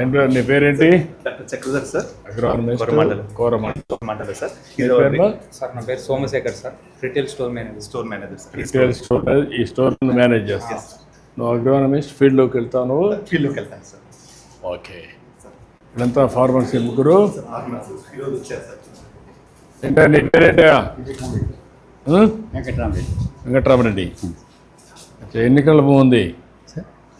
ఏంటో నీ పేరేంటి? Chakradhar sir. Koramandalam. Sir? Sir నా పేరు Somashekar sir. Retail store manager. Store manager sir. Retail store ఈ స్టోర్ మేనేజ్ చేస్తావు నువ్వు అగ్రహారమిస్ట్ ఫీల్డ్లోకి వెళ్తావు నువ్వు? ఫీల్డ్లోకి వెళ్తాను సార్. ఓకే. ఇదంతా ఫార్మసీ ముగ్గురు. ఈరోజు వచ్చారు సార్ ఏంటో నీ పేరేంటా? వెంకటరామరెడ్డి వెంకట్రామరెడ్డి. అచ్చా, ఎన్ని ఎకరాల భూమి ఉంది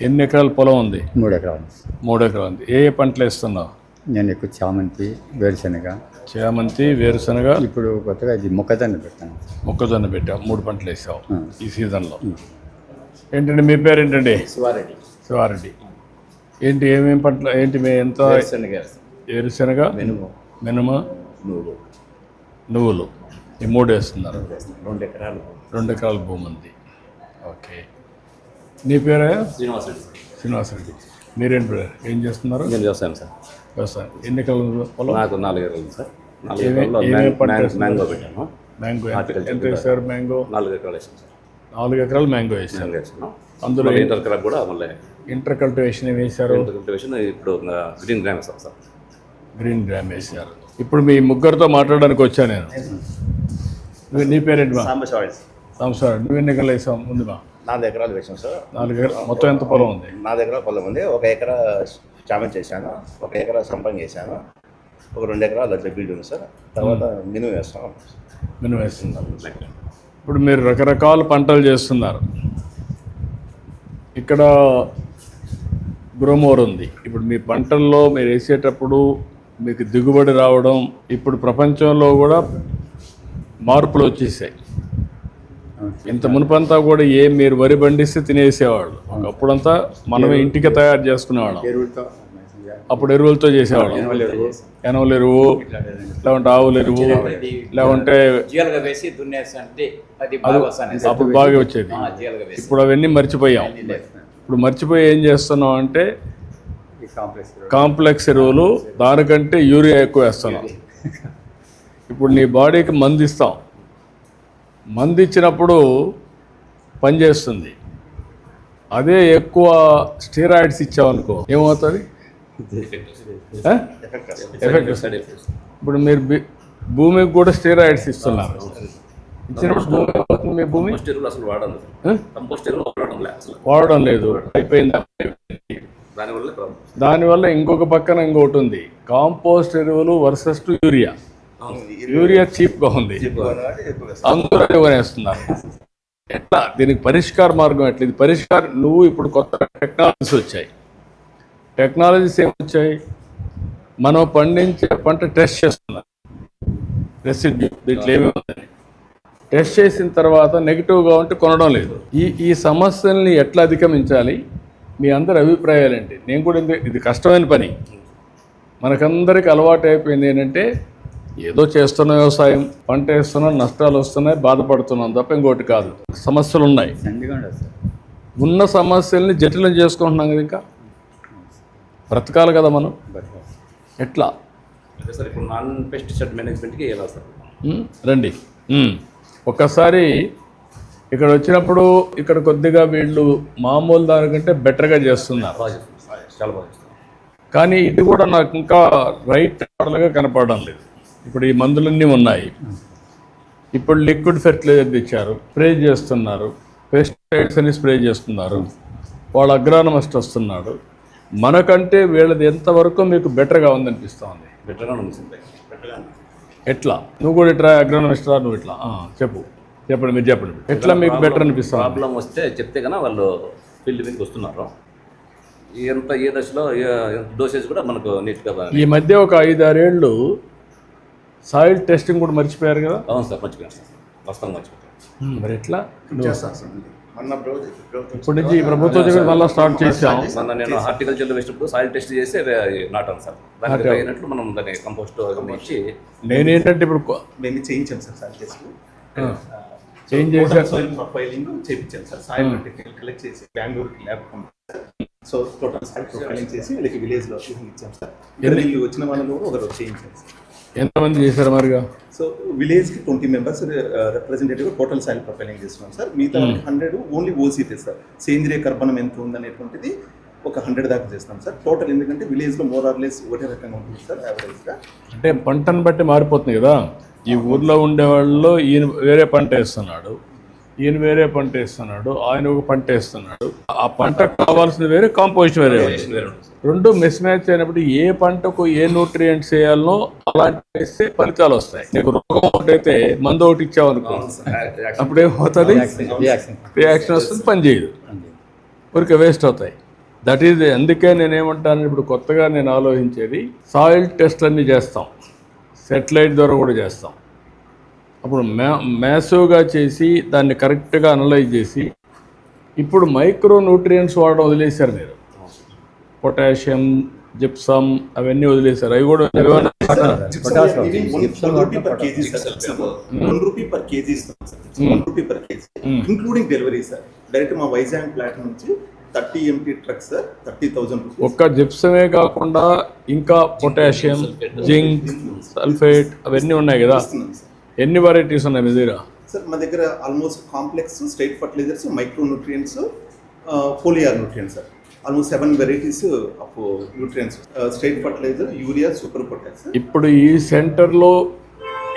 ఎన్ని ఎకరాల పొలం ఉంది? మూడు ఎకరాలు మూడు ఎకరాలు ఉంది. ఏ ఏ పంటలు వేస్తున్నావు? నేను ఎక్కువ చామంతి వేరుశనగ. చామంతి వేరుశనగ. ఇప్పుడు కొత్తగా ఇది మొక్కజొన్న పెట్టాను. మొక్కజొన్న పెట్టావు మూడు పంటలు వేసావు. ఈ సీజన్లో. ఏంటండి మీ పేరు ఏంటండి శివారెడ్డి. శివారెడ్డి. ఏంటి ఏమేం పంటలు ఏంటి మీ ఎంత? వేరుశనగ మెనుగు మినుమ. నువ్వు నువ్వులు. ఈ మూడు వేస్తున్నారు. రెండు ఎకరాలు. రెండు ఎకరాల భూమి ఉంది ఓకే. నీ పేరే? శ్రీనివాస్ రెడ్డి సార్ శ్రీనివాసరెడ్డి. మీరేంటి బ్రదర్ ఏం చేస్తున్నారు? నేను వ్యవసాయం సార్. వ్యవసాయం. ఎన్ని ఎకరాల పొలం? నాకు నాలుగు ఎకరాలు సార్. నాలుగు మ్యాంగో- పెట్టాను. మ్యాంగో ఎంత-. వేసారు మ్యాంగో? నాలుగు ఎకరాలు వేసాను సార్. నాలుగు ఎకరాలు మ్యాంగో వేసారు మ్యాంగో వేసాను అందులో అందులో ఇంటర్ క్రాప్ కూడా మళ్ళీ ఇంటర్ కల్టివేషన్ ఏం వేశారు? ఇంటర్ కల్టివేషన్ ఇప్పుడు గ్రీన్ గ్రామ్ వేస్తాం సార్. గ్రీన్ డ్రామ్ వేశారు. ఇప్పుడు మీ ముగ్గురితో మాట్లాడడానికి వచ్చా నేను? నీ పేరేంటి మా? సాంబశివాడి సంవత్సరం నువ్వు ఎన్ని ఎకరాలు వేసావు? ముందు మా నాలుగు ఎకరాలు వేసాం సార్. నాలుగు ఎకరాలు మొత్తం ఎంత పొలం ఉంది? నాలుగు ఎకరాల పొలం ఉంది. ఒక ఎకరా చామన్ చేశాను. ఒక ఎకరా సంపంగి చేశాను ఒక రెండు ఎకరాలు అట్లా బీడ్ ఉంది సార్. తర్వాత మినుము వేస్తాం. మినిమం వేస్తున్నారు. ఇప్పుడు మీరు రకరకాల పంటలు చేస్తున్నారు. ఇక్కడ గ్రోమోర్ ఉంది. ఇప్పుడు మీ పంటల్లో మీరు వేసేటప్పుడు మీకు దిగుబడి రావడం ఇప్పుడు ప్రపంచంలో కూడా మార్పులు వచ్చేసాయి. ఇంత మునుపంతా కూడా ఏ మీరు వరి పండిస్తే తినేసేవాళ్ళు. అప్పుడంతా మనమే ఇంటికి తయారు చేసుకునేవాళ్ళం. అప్పుడు ఎరువులతో చేసేవాళ్ళం. ఎనవల ఎరువు. లేకుంటే ఆవుల ఎరువు లేకుంటే అప్పుడు బాగా వచ్చేది. జీలగ వేసి. ఇప్పుడు అవన్నీ మర్చిపోయాం. ఇప్పుడు మర్చిపోయి ఏం చేస్తున్నాం అంటే కాంప్లెక్స్ ఎరువులు. కాంప్లెక్స్ ఎరువులు దానికంటే యూరియా ఎక్కువ వేస్తున్నాం. ఇప్పుడు నీ బాడీకి మందు ఇస్తాం. మందు ఇచ్చినప్పుడు పనిచేస్తుంది. అదే ఎక్కువ స్టీరాయిడ్స్ ఇచ్చామనుకో ఏమవుతుంది? ఎఫెక్ట్ వస్తుంది. ఇప్పుడు మీరు భూమికి కూడా స్టీరాయిడ్స్ ఇస్తున్నారు. ఇచ్చినప్పుడు మీ భూమి? వాడడం లేదు. అయిపోయింది? దానివల్ల ఇంకొక పక్కన ఇంకొకటి ఉంది. కాంపోస్ట్ ఎరువులు వర్సెస్ టు యూరియా. యూరియా చీప్గా ఉంది. అందరూ అదే కొనేస్తున్నారు. ఎట్లా? దీనికి పరిష్కార మార్గం ఎట్లా? ఇది పరిష్కారం నువ్వు ఇప్పుడు కొత్త టెక్నాలజీస్ వచ్చాయి. టెక్నాలజీస్ ఏమొచ్చాయి మనం పండించే పంట టెస్ట్ చేస్తున్నారు. రెసిడ్యూ దీంట్లో ఏమి ఉందని టెస్ట్ చేసిన తర్వాత నెగిటివ్గా ఉంటే కొనడం లేదు. ఈ ఈ సమస్యల్ని ఎట్లా అధిగమించాలి? మీ అందరి అభిప్రాయాలు ఏంటి? నేను కూడా ఇందు- ఇది కష్టమైన పని. మనకందరికి అలవాటు అయిపోయింది ఏంటంటే ఏదో చేస్తున్న వ్యవసాయం పంట వేస్తున్నాం నష్టాలు వస్తున్నాయి బాధపడుతున్నాం తప్ప ఇంకోటి కాదు. సమస్యలు ఉన్నాయి. ఉన్న సమస్యల్ని జటిలం చేసుకుంటున్నాం కదా ఇంకా? బ్రతకాలి కదా మనం? ఎట్లా? అదే సార్ ఇప్పుడు నాన్ పెస్టిసైడ్ మేనేజ్మెంట్కి ఎలా సార్? ఉమ్, రండి. ఒక్కసారి ఇక్కడ వచ్చినప్పుడు ఇక్కడ కొద్దిగా వీళ్ళు మామూలు దానికంటే బెటర్గా చేస్తున్నారు. చాలా బాగా కానీ ఇది కూడా నాకు ఇంకా రైట్ మోడల్గా కనపడడం లేదు. ఇప్పుడు ఈ మందులన్నీ ఉన్నాయి. ఇప్పుడు లిక్విడ్ ఫెర్టిలైజర్ తెచ్చారు. స్ప్రే చేస్తున్నారు. పెస్టిసైడ్స్ అని స్ప్రే చేస్తున్నారు. వాళ్ళ అగ్రానమస్ట్ వస్తున్నాడు. మనకంటే వీళ్ళది ఎంతవరకు మీకు బెటర్గా ఉందనిపిస్తూ ఉంది బెటర్గా బెటర్గా ఎట్లా? నువ్వు కూడా ఇట్లా అగ్రానమిస్ట్ రా నువ్వు ఇట్లా. చెప్పు. చెప్పండి మీరు చెప్పండి. ఎట్లా మీకు బెటర్ అనిపిస్తుంది? ప్రాబ్లం వస్తే చెప్తే కన్నా వాళ్ళు ఫీల్డ్ మీదకి వస్తున్నారు. ఎంత ఏ దశలో డోసేజ్ కూడా మనకు నీట్గా ఈ మధ్య ఒక ఐదారేళ్ళు సాయిల్ టెస్టింగ్ కూడా మర్చిపోయారు కదా? అవును సార్ మర్చిపోయాను సార్. వాస్తవం మర్చిపోయాను. మరి ఎట్లా? ఇప్పటి నుంచి ఈ ప్రభుత్వం దగ్గర మళ్ళీ స్టార్ట్ చేసాం. మొన్న నేను హార్టికల్చర్లో వేసినప్పుడు సాయిల్ టెస్ట్ చేసి నాటాను సార్. దానికి అయినట్లు మనం దాన్ని కంపోస్ట్ ఇచ్చి నేనేంటంటే ఇప్పుడు మేము చేయించాం సార్ సార్ టెస్ట్. ఏం చేశారు. సాయిల్ ప్రొఫైలింగ్ చేయించాం సార్. సాయిల్ కలెక్ట్ చేసి బెంగళూరుకి lab so total soil profiling చేసి వీళ్ళకి విలేజ్లో ఇచ్చాం సార్. వచ్చిన వాళ్ళని కూడా ఒకరు చేయించాం సార్. ఎంతమంది చేశారు మరిగా? సో విలేజ్కి twenty members representative total soil profiling చేస్తున్నాం సార్. మిగతా hundred only O C sir. సేంద్రియ కర్బనం ఎంత ఉందనేటువంటిది ఒక హండ్రెడ్ దాకా చేస్తాం సార్. టోటల్ ఎందుకంటే విలేజ్లో మోర్ ఆర్ లెస్ ఒకటే రకంగా ఉంటుంది సార్ యావరేజ్గా అంటే పంటను బట్టి మారిపోతుంది కదా. ఈ ఊర్లో ఉండే వాళ్ళు ఈయన వేరే పంట వేస్తున్నాడు. ఈయన వేరే పంట వేస్తున్నాడు ఆయన ఒక పంట వేస్తున్నాడు. ఆ పంట కావాల్సింది వేరే కాంపోజిట్ వేరే రెండు మిస్ మ్యాచ్ అయినప్పుడు ఏ పంటకు ఏ న్యూట్రియంట్స్ వేయాలనో అలాంటి వేస్తే ఫలితాలు వస్తాయి. నీకు రోగం ఒకటైతే మందు ఒకటి ఇచ్చావనుకో అప్పుడు ఏమవుతుంది? రియాక్షన్ రియాక్షన్ వస్తుంది పని చేయదు. ఊరికే వేస్ట్ అవుతాయి. దట్ ఈజ్ అందుకే నేనేమంటాను ఇప్పుడు కొత్తగా నేను ఆలోచించేది సాయిల్ టెస్ట్ అన్నీ చేస్తాం. సెటిలైట్ ద్వారా కూడా చేస్తాం. అప్పుడు మ్యా మ్యాసివ్గా చేసి దాన్ని కరెక్ట్గా అనలైజ్ చేసి ఇప్పుడు మైక్రో న్యూట్రియంట్స్ వాడడం వదిలేశారు మీరు. పొటాషియం జిప్సమ్ అవన్నీ వదిలేశారు. అవి కూడా per kg sir gypsum. One rupee per kg ఇస్తాం sir. Gypsum one rupee per kg. Including delivery sir. Direct మా వైజాగ్ ప్లాట్ నుంచి thirty M T truck sir. Thirty thousand ఒక్క జిప్సమే కాకుండా ఇంకా పొటాషియం జింక్ సల్ఫేట్ అవన్నీ ఉన్నాయి కదా. ఎన్ని వెరైటీస్ ఉన్నాయి మీ దగ్గర? సార్ మా దగ్గర almost complex straight fertilisers micro nutrients foliar nutrients sir. Almost seven varieties of nutrients straight fertiliser urea super potash ఇప్పుడు ఈ సెంటర్లో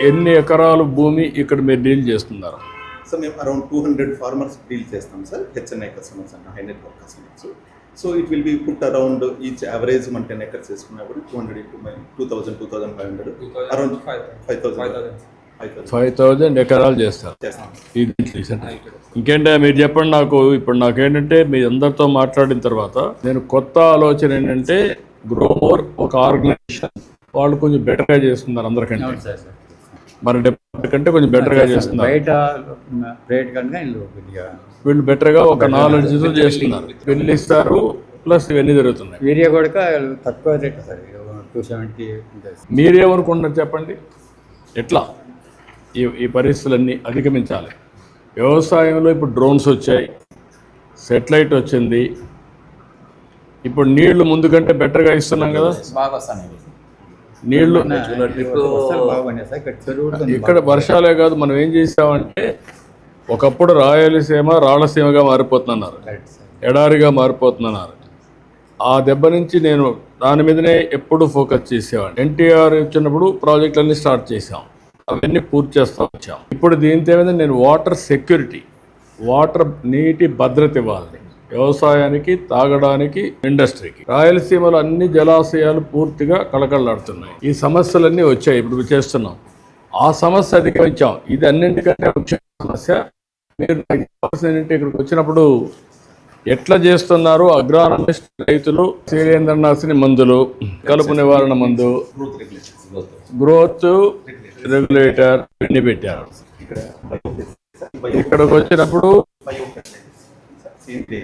ఎన్ని ఎకరాలు భూమి ఇక్కడ మీరు డీల్ చేస్తున్నారు? సో మేము around two hundred farmers deal చేస్తాం sir. H N I customers and high network customers so it will be put around each average మన టెన్ ఎకర్స్ చేసుకున్నా కూడా two hundred two thousand two thousand five hundred around five thousand five thousand ఎకరాలు చేస్తారు. ఇంకేంటే మీరు చెప్పండి నాకు ఇప్పుడు నాకేంటంటే మీ అందరితో మాట్లాడిన తర్వాత నేను కొత్త ఆలోచన ఏంటంటే గ్రోమోర్ ఒక ఆర్గనైజేషన్. వాళ్ళు కొంచెం బెటర్గా చేస్తున్నారు అందరికంటే. అవును సార్ సార్. మన డిపార్ట్మెంట్ కంటే కొంచెం బెటర్గా చేస్తున్నారు. బయట రేట్ కనుక వీళ్ళు వీళ్ళు బెటర్గా ఒక నాలెడ్జ్తో చేస్తున్నారు. బిల్లు ఇస్తారు ప్లస్ ఇవన్నీ జరుగుతున్నాయి. వీరియా కూడా తక్కువ రేట్ సార్ టూ సెవెంటీ మీరేమనుకుంటున్నారు చెప్పండి? ఎట్లా? ఈ ఈ పరిస్థితులన్నీ అధిగమించాలి. వ్యవసాయంలో ఇప్పుడు డ్రోన్స్ వచ్చాయి. సెటిలైట్ వచ్చింది. ఇప్పుడు నీళ్ళు ముందు కంటే బెటర్గా ఇస్తున్నాం కదా. బాగా నీళ్ళు ఇక్కడ వర్షాలే కాదు మనం ఏం చేసామంటే ఒకప్పుడు రాయలసీమ రాళ్ళసీమగా మారిపోతున్నారు. ఎడారిగా మారిపోతున్నారు. ఆ దెబ్బ నుంచి నేను దాని మీదనే ఎప్పుడు ఫోకస్ చేసేవాడిని. ఎన్టీఆర్ వచ్చినప్పుడు ప్రాజెక్టులన్నీ స్టార్ట్ చేసాం. అవన్నీ పూర్తి చేస్తూ. వచ్చాం. ఇప్పుడు దీంతో ఏమైంది నేను వాటర్ సెక్యూరిటీ వాటర్ నీటి భద్రత ఇవ్వాలి. వ్యవసాయానికి తాగడానికి ఇండస్ట్రీకి. రాయలసీమలో అన్ని జలాశయాలు పూర్తిగా కళకళలాడుతున్నాయి. ఈ సమస్యలన్నీ వచ్చాయి. ఇప్పుడు చేస్తున్నాం. ఆ సమస్య అధిగమించాం. ఇది అన్నింటికంటే ముఖ్యమైన సమస్య. మీరు ఏంటంటే ఇక్కడికి వచ్చినప్పుడు ఎట్లా చేస్తున్నారు? అగ్రానమిస్ట్ రైతులు శైలేంద్రనాథిని మందులు కలుపు నివారణ మందు గ్రోత్ రెగ్యులేటర్ ఇవన్నీ పెట్టారు. ఇక్కడికి వచ్చినప్పుడు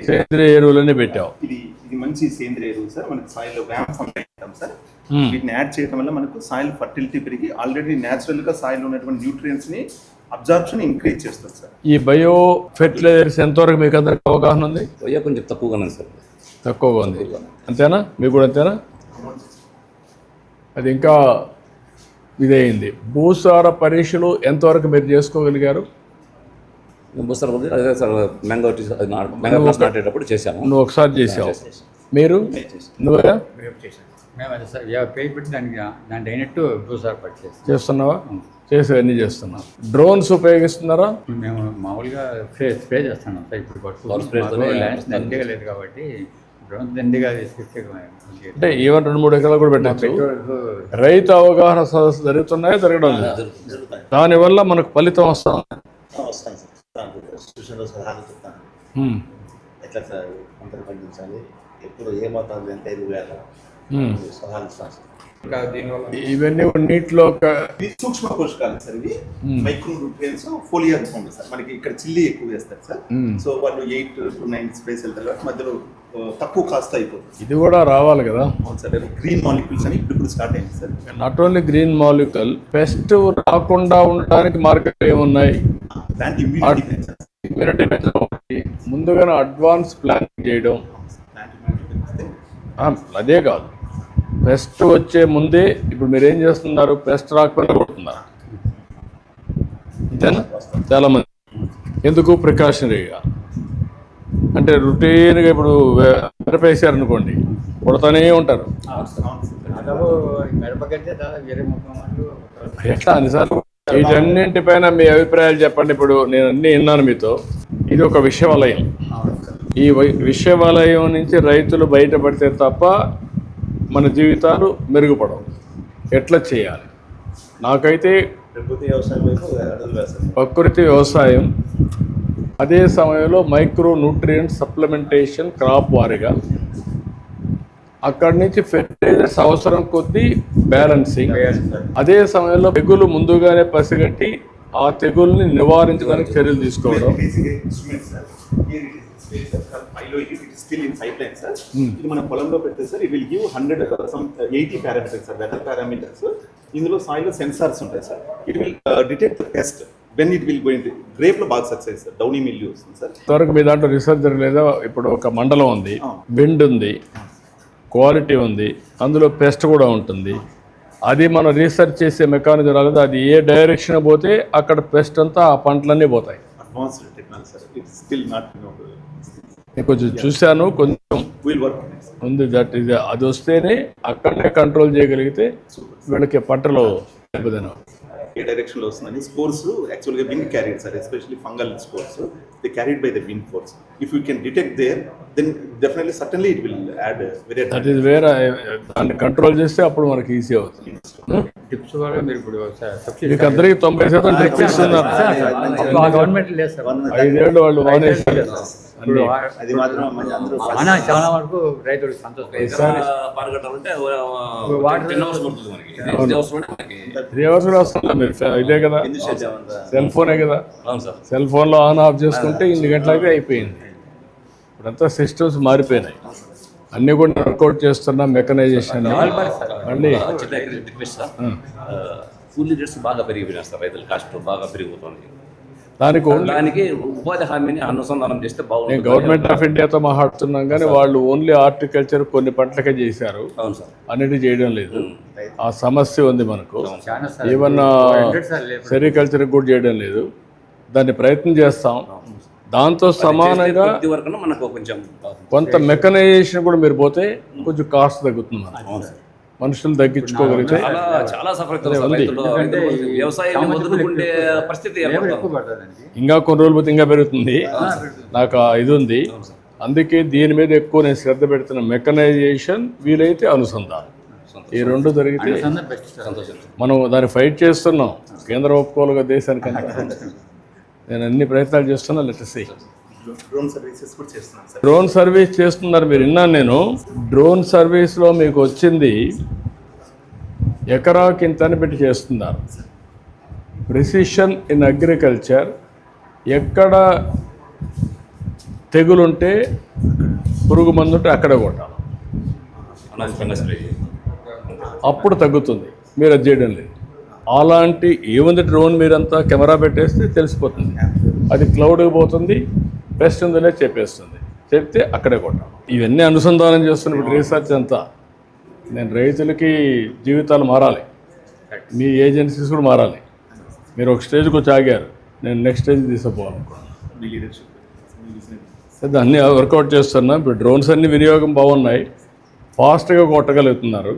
సేంద్రియ ఎరువులన్నీ పెట్టావు ఇది ఇది మంచి సేంద్రియ ఎరువు సార్. మనకి సాయిల్ వ్యామ్ సార్. వీటిని యాడ్ చేయడం వల్ల మనకు సాయిల్ ఫర్టిలిటీ పెరిగి ఆల్రెడీ న్యాచురల్గా సాయిల్ ఉన్నటువంటి న్యూట్రియంట్స్ని అబ్జార్ప్షన్ ఇంక్రీజ్ చేస్తుంది సార్. ఈ బయో ఫెర్టిలైజర్స్ ఎంతవరకు మీకు అందరికి అవగాహన ఉంది? పోయే కొంచెం తక్కువగానే సార్. తక్కువగా ఉంది. అంతేనా? మీకు కూడా అంతేనా? అది ఇంకా ఇదయింది భూసార పరీక్షలు ఎంతవరకు మీరు చేసుకోగలిగారు? బుస్తారు కొద్ది అదే సార్ మ్యాంగో మ్యాంగో నాటేటప్పుడు చేశాము నువ్వు ఒకసారి చేసావు. మీరు? నువ్వే? భూసార్ చేస్తున్నావా? చేసేవన్నీ చేస్తున్నావు. డ్రోన్స్ ఉపయోగిస్తున్నారా? మేము మామూలుగా స్ప్రే స్ప్రే చేస్తున్నాం సార్ ఇప్పుడు Ball spray తోనే ల్యాండ్ దండిగా లేదు కాబట్టి దండిగా తీసుకొచ్చే అంటే ఈవెన్ రెండు మూడు ఎకరాలు కూడా పెట్టచ్చు. రైతు అవగాహన సదస్సు జరుగుతున్నాయా? జరగడం దానివల్ల మనకు ఫలితం వస్తాం. ఎట్లా సార్ పంటలు పండించాలి? ఎప్పుడు ఏ మతాలు ఎంత వేయాలి హ్మ్. సలహాలు ఇస్తాను ఇవన్నీ నీటిలో సూక్ష్మ పోషకాలు సార్ ఇవి. మైక్రో న్యూట్రియన్స్ ఉంటుంది సార్. మనకి ఇక్కడ చిల్లి ఎక్కువ వేస్తారు సార్. సో వాళ్ళు ఎయిట్ టు నైన్ స్పేస్ వెళ్తారు. మధ్యలో తక్కువ కాస్ట్ అయిపోతుంది. ఇది కూడా రావాలి కదా? అవును సార్ గ్రీన్ మాలిక్యూల్స్ అని ఇప్పుడు ఇప్పుడు స్టార్ట్ అయింది సార్. నాట్ ఓన్లీ గ్రీన్ మాలికల్ పెస్ట్ రాకుండా ఉండడానికి మార్కెట్ ఏమున్నాయి ఇమ్యూనిటీ ఒకటి. ముందుగానే అడ్వాన్స్ ప్లాన్ చేయడం. అదే కాదు. పెస్ట్ వచ్చే ముందే ఇప్పుడు మీరు ఏం చేస్తున్నారు? పెస్ట్ రాకపోయినా కొడుతున్నారు? అంతేనా చాలా మంది. ఎందుకు? ప్రికాషనరీగా అంటే రొటీన్గా ఇప్పుడు వే- మిరపేసారనుకోండి కొడతానే ఉంటారు. ఎట్లా అనిసార్లు వీటన్నింటిపైన మీ అభిప్రాయాలు చెప్పండి. ఇప్పుడు నేను అన్ని విన్నాను మీతో. ఇది ఒక విషవలయం. ఈ విషవలయం నుంచి రైతులు బయటపడితే తప్ప మన జీవితాలు మెరుగుపడవు. ఎట్లా చేయాలి? నాకైతే ప్రకృతి వ్యవసాయం వైపు అడుగులు వేస్తాం ప్రకృతి వ్యవసాయం అదే సమయంలో మైక్రో న్యూట్రియంట్ సప్లిమెంటేషన్ క్రాప్ వారిగా అక్కడి నుంచి ఫెర్టిలైజర్స్ అవసరం కొద్దీ బ్యాలెన్సింగ్. అదే సమయంలో తెగులు ముందుగానే పసిగట్టి ఆ తెగుల్ని నివారించడానికి చర్యలు తీసుకోవడం. Still in pipeline sir. ఇది మనం పొలంలో పెడితే sir it will give hundred some eighty parameters sir weather parameters ఇందులో సాయిల్ సెన్సార్స్ ఉంటాయి sir it will detect when it will going గ్రేప్లో బాగా సక్సెస్ సార్ డౌనీ మిల్ వస్తుంది సార్ ఇంతవరకు మీ దాంట్లో రీసెర్చ్ జరగలేదా ఇప్పుడు ఒక మండలం ఉంది విండ్ ఉంది క్వాలిటీ ఉంది అందులో పెస్ట్ కూడా ఉంటుంది. అది మనం రీసెర్చ్ చేసే మెకానిజం రాలేదు అది ఏ డైరెక్షన్ పోతే అక్కడ పెస్ట్ అంతా ఆ పంటలన్నీ పోతాయి. నేను కొంచెం చూశాను కొంచెం ఉంది దట్ ఇది అది వస్తేనే అక్కడనే కంట్రోల్ చేయగలిగితే వీళ్ళకి పంటలో ఏ డైరెక్షన్లో వస్తుందని spores actually wind carried sir especially fungal spores the carried by the wind force if you can detect there then definitely certainly it will add very that is వేరే దాన్ని కంట్రోల్ చేస్తే అప్పుడు మనకి ఈజీ అవుతుంది. టిప్స్ వల్ల మీరు ఇప్పుడు subsidy మీకు అందరికీ తొంభై శాతం టిప్స్ ఇస్తున్నారు ఆ గవర్నమెంట్ లేదు సార్. ఐదేళ్ళు వాళ్ళు మానేసి ఇప్పుడు అది మాత్రం మన అందరూ చాలా చాలా వరకు రైతులు సంతోషం. వాటర్ అవసరం త్రీ అవర్స్ కూడా వస్తుంది మీరు? ఇదే కదా. సెల్ ఫోనే కదా. అవును సార్. సెల్ ఫోన్లో ఆన్ ఆఫ్ చేసుకుంటే ఇన్ని గంటలకి అయిపోయింది. ఇప్పుడంతా సిస్టమ్స్ మారిపోయినాయి. అన్నీ కూడా వర్కౌట్ చేస్తున్నా మెకనైజేషన్. మళ్ళీ కూలీ రేట్స్ బాగా పెరిగిపోయినాయి సార్ రైతుల కాస్ట్ బాగా పెరిగిపోతుంది. దానికి ఉపాధి హామీని అనుసంధానం చేస్తే నేను బాగుంటుంది గవర్నమెంట్ ఆఫ్ ఇండియాతో మాట్లాడుతున్నాం కానీ వాళ్ళు ఓన్లీ హార్టికల్చర్ కొన్ని పంటలకే చేశారు. అవును సార్. అన్నిటి చేయడం లేదు. ఆ సమస్య ఉంది మనకు. లేవు సెరికల్చర్ కూడా చేయడం లేదు. దాన్ని ప్రయత్నం చేస్తాం. దాంతో సమానంగా మనకు కొంచెం కొంత మెకనైజేషన్ కూడా మీరు పోతే కొంచెం కాస్ట్ తగ్గుతుంది మనుషులు తగ్గించుకోగలిగితే చాలా పరిస్థితి ఇంకా కొన్ని రోజులు పోతే ఇంకా పెరుగుతుంది. నాకు ఆ ఇది ఉంది. అందుకే దీని మీద ఎక్కువ నేను శ్రద్ధ పెడుతున్న మెకనైజేషన్ వీలైతే అనుసంధానం. ఈ రెండు జరిగితే మనం దాన్ని ఫైట్ చేస్తున్నాం. కేంద్ర ఒప్పుకోలుగా దేశానికంటే నేను అన్ని ప్రయత్నాలు చేస్తున్నా లెటర్సీ డ్రోన్ సర్వీసెస్ కూడా చేస్తున్నాం సార్ డ్రోన్ సర్వీస్ చేస్తున్నారు మీరు విన్నాను నేను. డ్రోన్ సర్వీస్లో మీకు వచ్చింది ఎకరాకి ఇంత అని పెట్టి చేస్తున్నారు. ప్రిసిషన్ ఇన్ అగ్రికల్చర్ ఎక్కడ తెగులుంటే పురుగు మందు ఉంటే అక్కడ కొట్టాలి. అప్పుడు తగ్గుతుంది. మీరు అది చేయడం లేదు. అలాంటి ఏముంది డ్రోన్ మీరంతా కెమెరా పెట్టేస్తే తెలిసిపోతుంది. అది క్లౌడ్కి పోతుంది బెస్ట్ ఉందనే చెప్పేస్తుంది. చెప్తే అక్కడే కొట్టాం ఇవన్నీ అనుసంధానం చేస్తున్న ఇప్పుడు రీసెర్చ్ అంతా. నేను రైతులకి జీవితాలు మారాలి. మీ ఏజెన్సీస్ కూడా మారాలి. మీరు ఒక స్టేజ్కి వచ్చి ఆగారు. నేను నెక్స్ట్ స్టేజ్ తీసుకుపోవాలనుకున్నాను అన్నీ వర్కౌట్ చేస్తున్నా. ఇప్పుడు డ్రోన్స్ అన్ని వినియోగం బాగున్నాయి. ఫాస్ట్గా కొట్టగలుగుతున్నారు.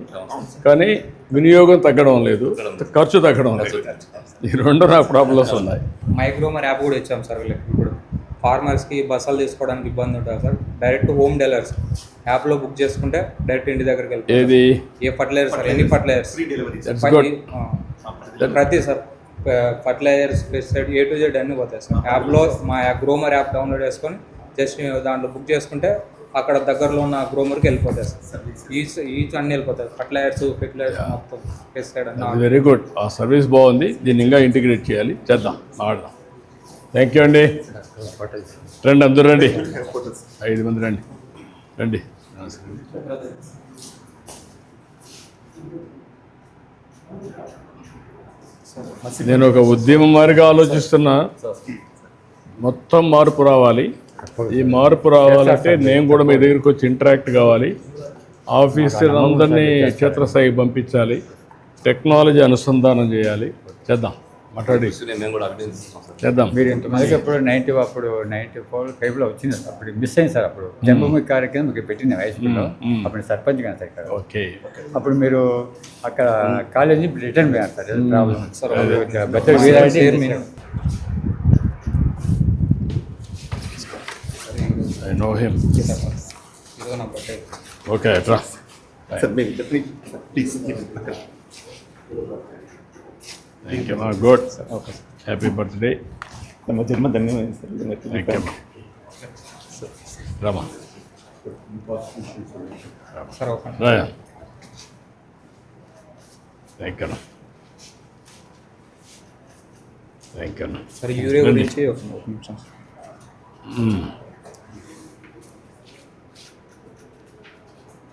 కానీ వినియోగం తగ్గడం లేదు ఖర్చు తగ్గడం లేదు. ఈ రెండు నాకు ప్రాబ్లమ్స్ ఉన్నాయి. మైక్రోమర్ యాప్ కూడా ఇచ్చాం సార్ వీళ్ళకి ఇప్పుడు. ఫార్మర్స్కి బస్సులు తీసుకోవడానికి ఇబ్బంది ఉంటుంది సార్. డైరెక్ట్ హోమ్ డెలివర్స్ యాప్లో బుక్ చేసుకుంటే డైరెక్ట్ ఇంటి దగ్గరికి వెళ్ళి ఏది? ఏ ఫర్టిలైజర్ సార్? ఎన్ని ఫర్టిలైజర్స్ ప్రతి sir fertilisers pesticide A to Z అన్నీ పోతాయి సార్. యాప్లో మా గ్రోమర్ యాప్ డౌన్లోడ్ చేసుకొని జస్ట్ దాంట్లో బుక్ చేసుకుంటే అక్కడ దగ్గరలో ఉన్న గ్రోమర్కి వెళ్ళిపోతాయి సార్ ఈచ్ ఈచ్ అన్ని వెళ్ళిపోతాయి. ఫర్టిలైజర్స్ ఫెర్టిలైజర్స్ మొత్తం పెస్టిసైడ్ అన్ని వెరీ గుడ్ ఆ సర్వీస్ బాగుంది. దీన్ని ఇంకా ఇంటిగ్రేట్ చేయాలి. చేద్దాం. ఆడదాం. థ్యాంక్ యూ అండి. రండి అందరూ రండి. ఐదు మంది రండి. రండి. నేను ఒక ఉద్యమం మారిగా ఆలోచిస్తున్నా. మొత్తం మార్పు రావాలి. ఈ మార్పు రావాలంటే నేను కూడా మీ దగ్గరికి వచ్చి ఇంటరాక్ట్ కావాలి. ఆఫీసర్ అందరినీ క్షేత్రస్థాయికి పంపించాలి. టెక్నాలజీ అనుసంధానం చేయాలి. చేద్దాం. మాట్లాడి. చేద్దాం. మీరు ఇంతమందికి అప్పుడు నైన్టీ అప్పుడు నైన్టీ ఫోర్ ఫైవ్లో వచ్చింది. అప్పుడు మిస్ అయింది సార్ అప్పుడు జన్మభూమి కార్యక్రమం మీకు పెట్టింది హైస్కూల్లో మ్మ్. అప్పుడు సర్పంచ్ కానీ సార్ ఇక్కడ. ఓకే. అప్పుడు మీరు అక్కడ కాలేజీ రిటర్న్ పోయారు sir problem sir, I know him ఇదిగో నా బర్త్డే ఓకే రా సార్ మేము ఇద్దరిని please thank you good happy birthday తమ జన్మ ధన్యమైంది సార్ థ్యాంక్ యూ రమా సార్ ఒక రాయా thank you thank you sir urea గురించి ఒక ఒక